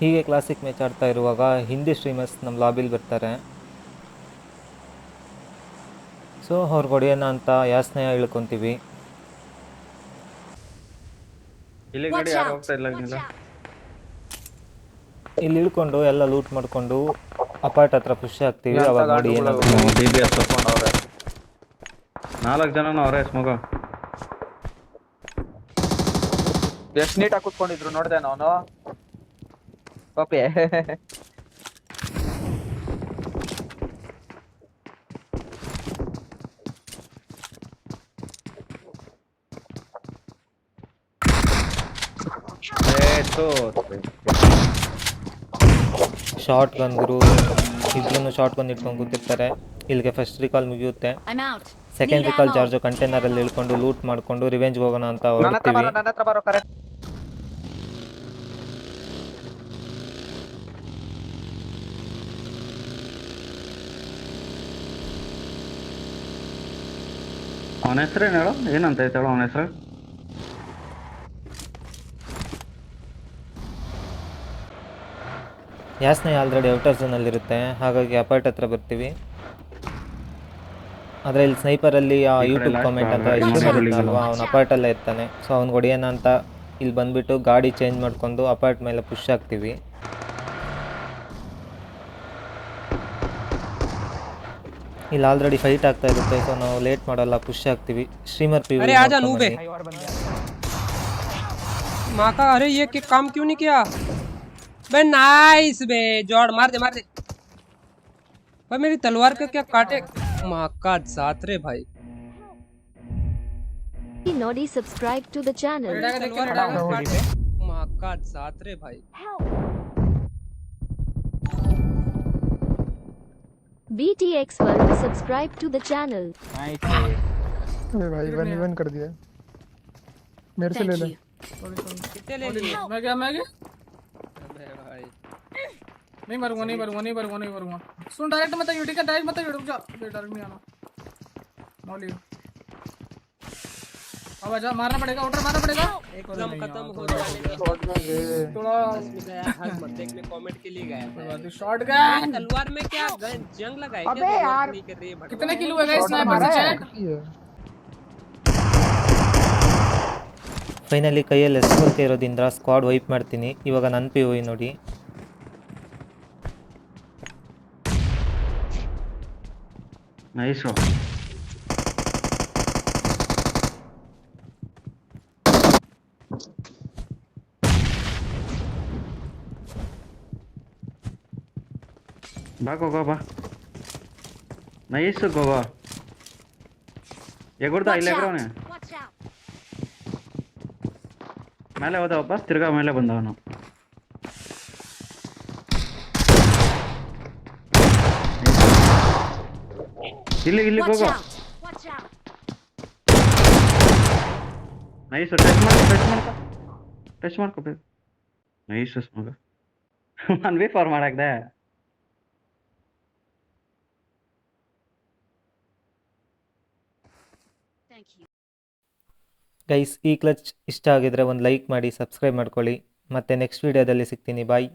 ಹೀಗೆ classic match ಆಡ್ತಾ ಇರುವಾಗ ಹಿಂದಿ ಸ್ಟ್ರೀಮರ್ಸ್ ನಮ್ಮ ಲಾಬಿಲಿ ಬರ್ತಾರೆ ಸೊ ಅವ್ರಿಗೆ ಹೊಡೆಯೋಣ ಅಂತ ಯಾಸ್ನೇಯ ಇಳ್ಕೊಂತೀವಿ ಇಲ್ಲಿ ಇಳ್ಕೊಂಡು ಎಲ್ಲ ಲೂಟ್ ಮಾಡ್ಕೊಂಡು ಅಪಾರ್ಟ್ ಹತ್ರ ಖುಷಿ ಆಗ್ತೀವಿ ಅವಾಗ ನೋಡಿ ನಾಲ್ಕು ಜನ ಅವರೇ ಮಗ ಎಷ್ಟು ನೀಟಾಗಿ ಕೂತ್ಕೊಂಡಿದ್ರು ನೋಡಿದೆ ನಾನು ಓಕೆ ಎತ್ತಿ ಶಾರ್ಟ್ ಗನ್ ಗಳು ಹಿಬ್ಲೂನ ಶಾರ್ಟ್ ಗನ್ ಇಡ್ಕೊಂಡು ಗುತಿರ್ತಾರೆ ಇಲ್ಲಿಗೆ ಫಸ್ಟ್ ರಿಕอล ಹೋಗಿರುತ್ತೆ ಸೆಕೆಂಡ್ ರಿಕอล ಜಾರ್ಜೋ 컨ಟೈನರ್ ಅಲ್ಲಿ ಇಳ್ಕೊಂಡು ಲೂಟ್ ಮಾಡ್ಕೊಂಡು ರಿವೆಂಜ್ ಹೋಗೋಣ ಅಂತ ಅವರೇ ನನ್ನತ್ರ ಬರೋ ಕರೆಕ್ಟ್ ಅವನ ಹೆಸರೇನು ಹೇಳು ಏನಂತ ಐತೆ ಹೇಳು ಅವನ ಹೆಸರು ಆಲ್ರೆಡಿ ಔಟರ್ ಝೋನಲ್ಲಿರುತ್ತೆ ಹಾಗಾಗಿ ಅಪಾರ್ಟ್ ಹತ್ರ ಬರ್ತೀವಿ ಆದರೆ ಇಲ್ಲಿ ಸ್ನೈಪರಲ್ಲಿ ಆ ಯೂಟ್ಯೂಬ್ ಕಾಮೆಂಟ್ ಅಂತ ಅಲ್ವಾ ಅವ್ನು ಅಪಾರ್ಟಲ್ಲೇ ಇರ್ತಾನೆ ಸೊ ಅವ್ನಿಗೆ ಹೊಡಿಯೋಣ ಅಂತ ಇಲ್ಲಿ ಬಂದ್ಬಿಟ್ಟು ಗಾಡಿ ಚೇಂಜ್ ಮಾಡ್ಕೊಂಡು ಅಪಾರ್ಟ್ ಮೇಲೆ ಪುಷ್ ಆಗ್ತೀವಿ ಇಲ್ಲಿ ಆಲ್ರೆಡಿ ಫೈಟ್ ಆಗ್ತಾ ಇರುತ್ತೆ ಸೊ ನಾವು ಲೇಟ್ ಮಾಡಲ್ಲ ಪುಶ್ ಆಗ್ತೀವಿ ಸ್ಟ್ರೀಮರ್ ಪಿ ಅರೆ ಆಜಾ नूबे ಮಾಕಾ ಅರೆ अरे ये ಕಾಮ್ ಕ್ಯೂ ನೀ ಕಿಯಾ किया ನೈಸ್ नाइस बे ಮಾರ್ मार ಮಾರ್ मार दे ಮೇರಿ मेरी तलवार ಕ್ಯಾ ಕಾಟೆ ಮಾಕಾ माँ का ಭಾಯಿ ಈ ನೋಡಿ ಸಬ್ಸ್ಕ್ರೈಬ್ ಟು ದಿ ಚಾನೆಲ್ ಮಾಕಾ माँ का ಭಾಯಿ रे BTX world subscribe to the channel. Nice. अरे भाई वन वन कर दिया मेरे से ले ले कितने ले लिए मैं क्या मैं क्या भाई नहीं मरूंगा नहीं मरूंगा नहीं मरूंगा नहीं मरूंगा सुन डायरेक्ट मत यूटी का डायरेक्ट मत यूटी रुक जा डायरेक्ट नहीं आना मौली अब आजा मारना पड़ेगा ऑर्डर मारना पड़ेगा एकदम खत्म तो हो जाने थोड़ा इसमें गया हक देखने कमेंट के लिए गया शॉटगन तलवार में क्या जंग लगाई अबे यार कितने किल हुए गाइस स्नाइपर से चेक ಫೈನಲಿ ಕೈಯಲ್ಲಿ ಎಷ್ಟು ಬರ್ತಾ ಇರೋದ್ರಿಂದ ಸ್ಕ್ವಾಡ್ ವೈಪ್ ಮಾಡ್ತೀನಿ ಇವಾಗ ಬಾ ಗೋಗೋ ಬಾ ನೈಸ್ ಗೋಗೋ ಎಗುಡ್ದ ಇಲ್ಲೇ ಅವನು ಮೇಲೆ ಹೋದ ಒಬ್ಬ ತಿರ್ಗಾ ಮೇಲೆ ಬಂದವನು ಇಲ್ಲಿ ಇಲ್ಲಿ ಹೋಗೋ ನೈಸ್ ಟಚ್ ಮಾಡ್ಕೊ ಟಚ್ ಮಾಡ್ಕೊ ಟಚ್ ಮಾಡ್ಕೋಬೇಕು ನೈಸ್ ಮಗ ಒಂದು ವಿ ಫಾರ್ ಮಾಡಾಕ್ದೆ ಗೈಸ್ ಈ ಕ್ಲಚ್ ಇಷ್ಟ ಆಗಿದ್ರೆ ಒಂದು ಲೈಕ್ ಮಾಡಿ ಸಬ್ಸ್ಕ್ರೈಬ್ ಮಾಡ್ಕೊಳ್ಳಿ ಮತ್ತೆ ನೆಕ್ಸ್ಟ್ ವೀಡಿಯೋದಲ್ಲಿ ಸಿಗ್ತೀನಿ ಬಾಯ್